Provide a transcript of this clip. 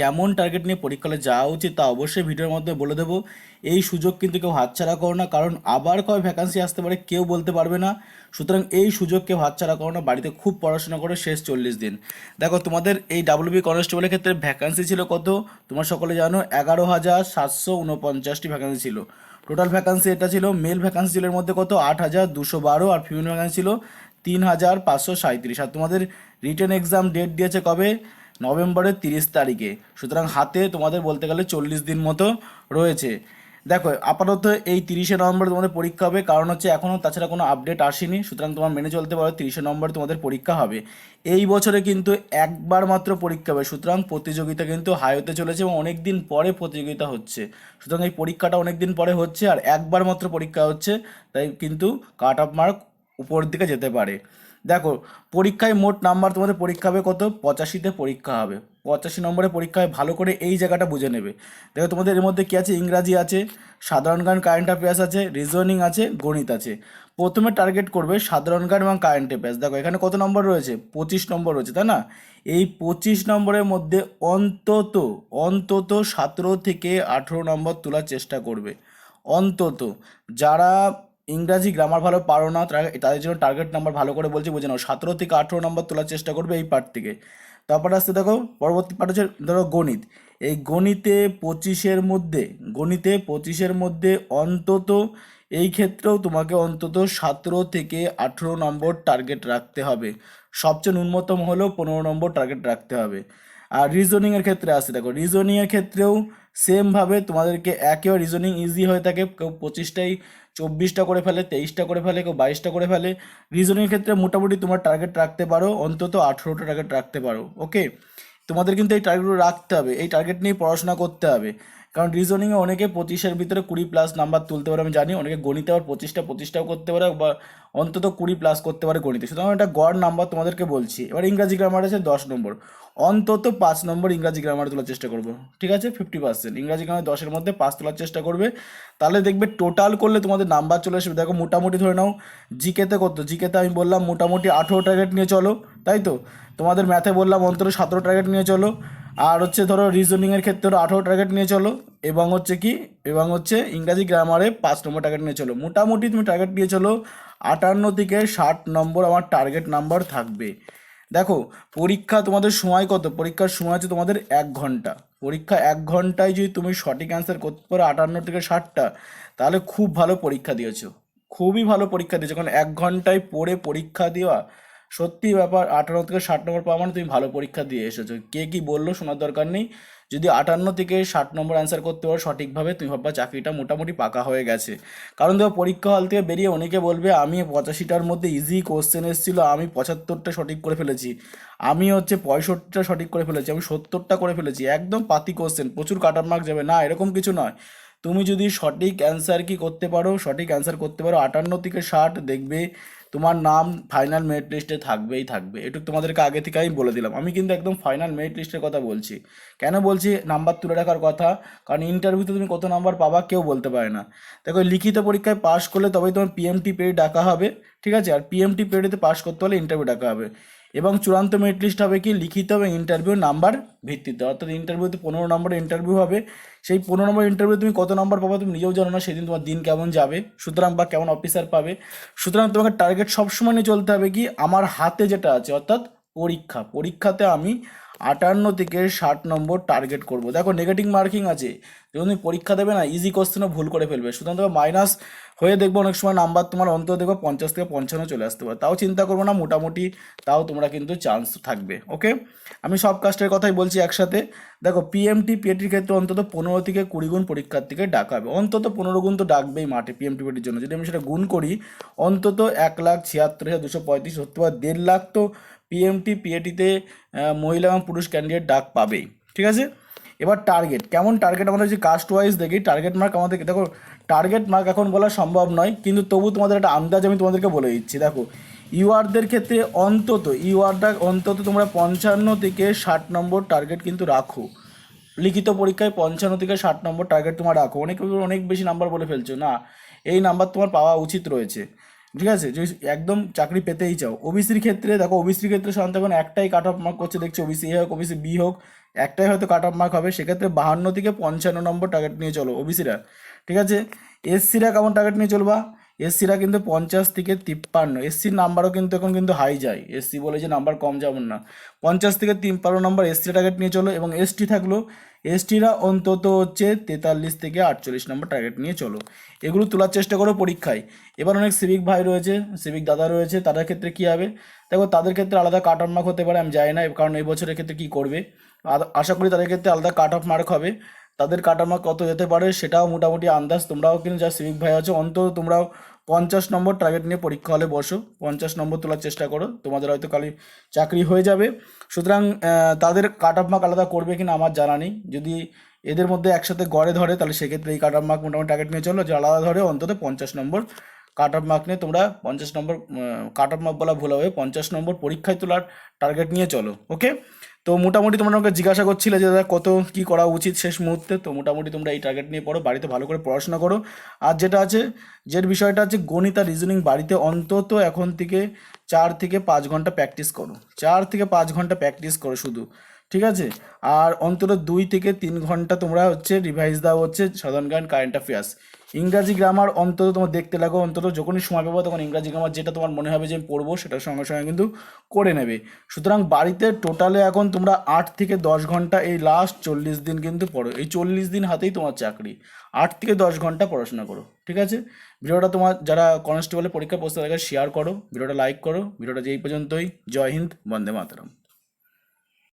কেমন টার্গেট নিয়ে পরীক্ষালে যাওয়া উচিত তা অবশ্যই ভিডিওর মধ্যে বলে দেবো। এই সুযোগ কিন্তু কেউ হাতছাড়া করো না, কারণ আবার কয় ভ্যাকান্সি আসতে পারে কেউ বলতে পারবে না। সুতরাং এই সুযোগ কেউ হাতছাড়া করো না, বাড়িতে খুব পড়াশোনা করে শেষ চল্লিশ দিন। দেখো, তোমাদের এই ডাব্লিউবি কনস্টেবলের ক্ষেত্রে ভ্যাকান্সি ছিল কত? তোমরা সকলে জানো, এগারো হাজার সাতশো উনপঞ্চাশটি ভ্যাকান্সি ছিল। টোটাল ভ্যাকান্সি এটা ছিল মেল ভ্যাকান্সি ছিল এর মধ্যে কত? আট হাজার দুশো বারো আর ফিমেল ভ্যাকান্সি ছিল তিন হাজার পাঁচশো সাঁত্রিশ আর তোমাদের রিটার্ন এক্সাম ডেট দিয়েছে কবে? নভেম্বরের তিরিশ তারিখে। সুতরাং হাতে তোমাদের বলতে গেলে চল্লিশ দিন মতো রয়েছে। দেখো, আপাতত এই তিরিশে নভেম্বর তোমাদের পরীক্ষা হবে, কারণ হচ্ছে এখনও তাছাড়া কোনো আপডেট আসেনি। সুতরাং তোমার মেনে চলতে পারো, তিরিশে নভেম্বর তোমাদের পরীক্ষা হবে। এই বছরে কিন্তু একবার মাত্র পরীক্ষা হবে, সুতরাং প্রতিযোগিতা কিন্তু হাই হতে চলেছে এবং অনেক দিন পরে প্রতিযোগিতা হচ্ছে। সুতরাং এই পরীক্ষাটা অনেক দিন পরে হচ্ছে, আর একবার মাত্র পরীক্ষা হচ্ছে, তাই কিন্তু কাট অফ মার্ক উপরের দিকে যেতে পারে। দেখো, পরীক্ষায় মোট নাম্বার তোমাদের পরীক্ষা হবে কত? পঁচাশিতে পরীক্ষা হবে। পঁচাশি নম্বরে পরীক্ষায় ভালো করে এই জায়গাটা বুঝে নেবে। দেখো, তোমাদের এর মধ্যে কী আছে? ইংরাজি আছে, সাধারণ জ্ঞান কারেন্ট অ্যাফেয়ার্স আছে রিজনিং আছে, গণিত আছে। প্রথমে টার্গেট করবে সাধারণ জ্ঞান এবং কারেন্ট অ্যাফেয়ার্স দেখো, এখানে কত নম্বর রয়েছে? পঁচিশ নম্বর রয়েছে, তাই না? এই পঁচিশ নম্বরের মধ্যে অন্তত অন্তত সতেরো থেকে আঠেরো নম্বর তোলার চেষ্টা করবে। অন্তত যারা ইংরাজি গ্রামার ভালো পারো না তাদের জন্য টার্গেট নাম্বার ভালো করে বলছি, বুঝে নাও। সতেরো থেকে আঠেরো নম্বর তোলার চেষ্টা করবে এই পার্ট থেকে। তারপরে আসতে দেখো, পরবর্তী পার্ট হচ্ছে ধরো গণিত। এই গণিতে পঁচিশের মধ্যে, গণিতে পঁচিশের মধ্যে অন্তত এই ক্ষেত্রেও তোমাকে অন্তত সতেরো থেকে আঠেরো নম্বর টার্গেট রাখতে হবে। সবচেয়ে ন্যূনতম হলেও পনেরো নম্বর টার্গেট রাখতে হবে। আর রিজনিংয়ের ক্ষেত্রে আসে দেখো রিজনিংয়ের ক্ষেত্রেও সেমভাবে তোমাদেরকে একেও রিজনিং ইজি হয়ে থাকে, কেউ পঁচিশটাই, চব্বিশটা করে ফেলে, তেইশটা করে ফেলে, কেউ বাইশটা করে ফেলে। রিজনিংয়ের ক্ষেত্রে মোটামুটি তোমার টার্গেট রাখতে পারো, অন্তত আঠেরোটা টার্গেট রাখতে পারো ওকে তোমাদের কিন্তু এই টার্গেটগুলো রাখতে হবে, এই টার্গেট নিয়ে পড়াশোনা করতে হবে। কারণ রিজনিংয়ে অনেকে পঁচিশের ভিতরে কুড়ি প্লাস নাম্বার তুলতে পারে, আমি জানি। অনেকে গণিতে আবার পঁচিশটা, পঁচিশটাও করতে পারে বা অন্তত কুড়ি প্লাস করতে পারে গণিতে। সুতরাং এটা গড় নাম্বার তোমাদেরকে বলছি। এবার ইংরাজি গ্রামার আছে দশ নম্বর। অন্তত পাঁচ নম্বর ইংরাজি গ্রামার তোলার চেষ্টা করব। ঠিক আছে? ফিফটি পার্সেন্ট ইংরাজি গ্রামার দশের মধ্যে পাঁচ তোলার চেষ্টা করবে। তাহলে দেখবে টোটাল করলে তোমাদের নাম্বার চলে আসবে। দেখো মোটামুটি ধরে নাও, জিকেতে কত? জিকেতে আমি বললাম মোটামুটি আঠেরো টার্গেট নিয়ে চলো, তাই তো? তোমাদের ম্যাথে বললাম অন্তত সতেরো টার্গেট নিয়ে চলো। আর হচ্ছে ধরো রিজনিংয়ের ক্ষেত্রে ধরো আঠেরো টার্গেট নিয়ে চলো, এবং হচ্ছে কি, এবং হচ্ছে ইংরাজি গ্রামারে পাঁচ নম্বর টার্গেট নিয়ে চলো। মোটামুটি তুমি টার্গেট নিয়ে চলো, আটান্ন থেকে ষাট নম্বর আমার টার্গেট নাম্বার থাকবে। দেখো, পরীক্ষা তোমাদের সময় কত? পরীক্ষার সময় আছে তোমাদের এক ঘণ্টা। পরীক্ষা এক ঘন্টায় যদি তুমি সঠিক অ্যান্সার করতে পারো আটান্ন থেকে ষাটটা, তাহলে খুব ভালো পরীক্ষা দিয়েছ। খুবই ভালো পরীক্ষা দিয়েছ। কারণ এক ঘন্টায় পড়ে পরীক্ষা দেওয়া সত্যি ব্যাপার আটান্ন থেকে ষাট নম্বর পাওয়া মানে তুমি ভালো পরীক্ষা দিয়ে এসেছ। কে কি বলল শোনার দরকার নেই। যদি আটান্ন থেকে ষাট নম্বর অ্যান্সার করতে পারো সঠিকভাবে, তুমি ভাববা চাকরিটা মোটামুটি পাকা হয়ে গেছে। কারণ দেখো, পরীক্ষা হল থেকে বেরিয়ে অনেকে বলবে, আমি পঁচাশিটার মধ্যে ইজি কোশ্চেন এসেছিল, আমি পঁচাত্তরটা সঠিক করে ফেলেছি। আমি হচ্ছে পঁয়ষট্টিটা সঠিক করে ফেলেছি, আমি সত্তরটা করে ফেলেছি। একদম পাতি কোশ্চেন প্রচুর কাটার মার্ক যাবে। না, এরকম কিছু নয়। তুমি যদি সঠিক অ্যান্সার কি করতে পারো, সঠিক অ্যান্সার করতে পারো আটান্ন থেকে ষাট, দেখবে তোমার নাম ফাইনাল মেরিট লিস্টে থাকবেই থাকবে। এটু তোমাদেরকে আগে থেকে আমি বলে দিলাম। আমি কিন্তু একদম ফাইনাল মেরিট লিস্টের কথা বলছি। কেন বলছি? নাম্বার তুলে রাখার কথা। কারণ ইন্টারভিউতে তুমি কত নাম্বার পাবা কেউ বলতে পারে না। দেখো লিখিত পরীক্ষায় পাশ করলে তবেই তোমার পিএমটি পেরিয়ে ডাকা হবে। ঠিক আছে? আর পিএমটি পেডেতে পাশ করতে হলে ইন্টারভিউ ডাকা হবে। এবং চূড়ান্ত মেরিট লিস্ট হবে কি? লিখিত এবং ইন্টারভিউ নাম্বার ভিত্তিতে। অর্থাৎ ইন্টারভিউতে পনেরো নম্বরের ইন্টারভিউ হবে। সেই পনেরো নম্বর ইন্টারভিউ তুমি কত নম্বর পাবে তুমি নিজেও জানো না, সেদিন তোমার দিন কেমন যাবে, সুতরাং বা কেমন অফিসার পাবে। সুতরাং তোমাকে টার্গেট সবসময় নিয়ে চলতে হবে কি? আমার হাতে যেটা আছে, অর্থাৎ পরীক্ষা। পরীক্ষাতে আমি আটান্ন থেকে ষাট নম্বর টার্গেট করব। দেখো নেগেটিভ মার্কিং আছে। যখন তুমি পরীক্ষা দেবে না ইজি কোশ্চেনও ভুল করে ফেলবে। সুতরাং তোমার মাইনাস হয়ে দেখব অনেক সময় নাম্বার তোমার অন্তত দেখব পঞ্চাশ থেকে পঞ্চান্ন চলে আসতে পারে। তাও চিন্তা করব না, মোটামুটি তাও তোমরা কিন্তু চান্স থাকবে ওকে আমি সব কাস্টের কথাই বলছি একসাথে। দেখো পিএমটি পিএটির ক্ষেত্রে অন্তত পনেরো থেকে কুড়ি গুণ পরীক্ষার্থীকে ডাকাবে অন্তত পনেরো গুণ তো ডাকবেই মাঠে পিএমটি পিটির জন্য। যদি আমি সেটা গুণ করি, অন্তত এক লাখ ছিয়াত্তর হাজার দুশো পঁয়ত্রিশ সত্তর বা দেড় লাখ তো পিএমটি পিএটিতে মহিলা এবং পুরুষ ক্যান্ডিডেট ডাক পাবেই ঠিক আছে? এবার টার্গেট কেমন টার্গেট আমাদের যে কাস্ট ওয়াইজ দেখি টার্গেট মার্ক আমাদের দেখো টার্গেট মার্ক এখন বলা সম্ভব নয়, কিন্তু তবু তোমাদের একটা আন্দাজ আমি তোমাদেরকে বলে দিচ্ছি, দেখো। ইউআরদের ক্ষেত্রে অন্তত, ইউআরটা অন্তত তোমরা পঞ্চান্ন থেকে ষাট নম্বর টার্গেট কিন্তু রাখো। লিখিত পরীক্ষায় পঞ্চান্ন থেকে ষাট নম্বর টার্গেট তোমার রাখো। অনেক অনেক বেশি নাম্বার বলে ফেলছো, না। এই নাম্বার তোমার পাওয়া উচিত রয়েছে। ঠিক আছে? যদি একদম চাকরি পেতেই চাও। ওবিসির ক্ষেত্রে দেখো ওবিসির ক্ষেত্রে সাধারণত এখন একটাই কাট অফ মার্ক করছে, দেখছি ওবিসি এ হোক ওবিসি বি হোক, একটাই হয়তো কাট অফ মার্ক হবে। সেক্ষেত্রে বাহান্ন থেকে পঞ্চান্ন নম্বর টার্গেট নিয়ে চলো ওবিসিরা ঠিক আছে? এসসিরা কেমন টার্গেট নিয়ে চলবা? এসসিরা কিন্তু পঞ্চাশ থেকে তিপ্পান্ন এসসির নাম্বারও কিন্তু এখন কিন্তু হাই যায়। এসসি বলে যে নাম্বার কম যেমন না। পঞ্চাশ থেকে তিপ্পান্ন নম্বর এসসি টার্গেট নিয়ে চলো এবং এসটি থাকল এসটিরা অন্তত হচ্ছে তেতাল্লিশ থেকে আটচল্লিশ নম্বর টার্গেট নিয়ে চলো। এগুলো তোলার চেষ্টা করো পরীক্ষায়। এবার অনেক সিভিক ভাই রয়েছে সিভিক দাদা রয়েছে, তাদের ক্ষেত্রে কী হবে? দেখো, তাদের ক্ষেত্রে আলাদা কাট অফ মার্ক হতে পারে, আমি জানি না, কারণ এই বছরের ক্ষেত্রে কী করবে? আশা করি তাদের ক্ষেত্রে আলাদা কাট অফ মার্ক হবে। তাদের কাট অফ মার্ক কত যেতে পারে সেটাও মোটামুটি আন্দাজ। তোমরাও কিন্তু যা সিভিক ভাই আছো, অন্তত তোমরাও পঞ্চাশ নম্বর টার্গেট নিয়ে পরীক্ষা হলে বসো। পঞ্চাশ নম্বর তোলার চেষ্টা করো। তোমাদের হয়তো কালি চাকরি হয়ে যাবে। সুতরাং তাদের কাট অফ মার্ক আলাদা করবে কিনা আমার জানা নেই। যদি এদের মধ্যে একসাথে গড়ে ধরে, তাহলে সেক্ষেত্রে এই কাট অফ মার্ক মোটামুটি টার্গেট নিয়ে চলো। যে আলাদা ধরে, অন্তত পঞ্চাশ নম্বর কাট অফ মার্ক নিয়ে তোমরা পঞ্চাশ নম্বর কাট অফ মার্ক বলা ভুল হবে। পঞ্চাশ নম্বর পরীক্ষায় তোলার টার্গেট নিয়ে চলো। ওকে তো মোটামুটি তোমরা আমাকে জিজ্ঞাসা করছিলে যে, দাদা, কত কী করা উচিত শেষ মুহূর্তে? তো মোটামুটি তোমরা এই টার্গেট নিয়ে পড়ো, বাড়িতে ভালো করে পড়াশোনা করো। আর যেটা আছে যে বিষয়টা আছে, গণিত আর রিজনিং বাড়িতে অন্তত এখন থেকে চার থেকে পাঁচ ঘণ্টা প্র্যাকটিস করো। চার থেকে পাঁচ ঘণ্টা প্র্যাকটিস করো শুধু। ঠিক আছে? আর অন্তত দুই থেকে তিন ঘণ্টা তোমরা হচ্ছে রিভাইজ দাও হচ্ছে সাধারণ জ্ঞান কারেন্ট অ্যাফেয়ার্স ইংরাজি গ্রামার অন্তত তোমার দেখতে লাগো, অন্তত যখনই সময় পাবো তখন ইংরাজি গ্রামার যেটা তোমার মনে হবে যে আমি পড়ব সেটার সঙ্গে সঙ্গে কিন্তু করে নেবে। সুতরাং বাড়িতে টোটালে এখন তোমরা আট থেকে দশ ঘণ্টা এই লাস্ট চল্লিশ দিন কিন্তু পড়ো। এই চল্লিশ দিন হাতেই তোমার চাকরি। আট থেকে দশ ঘণ্টা পড়াশোনা করো, ঠিক আছে? ভিডিওটা তোমার যারা কনস্টেবলের পরীক্ষা বসতে থাকে শেয়ার করো, ভিডিওটা লাইক করো, ভিডিওটা যে এই পর্যন্তই, জয় হিন্দ, বন্দে মাতরম।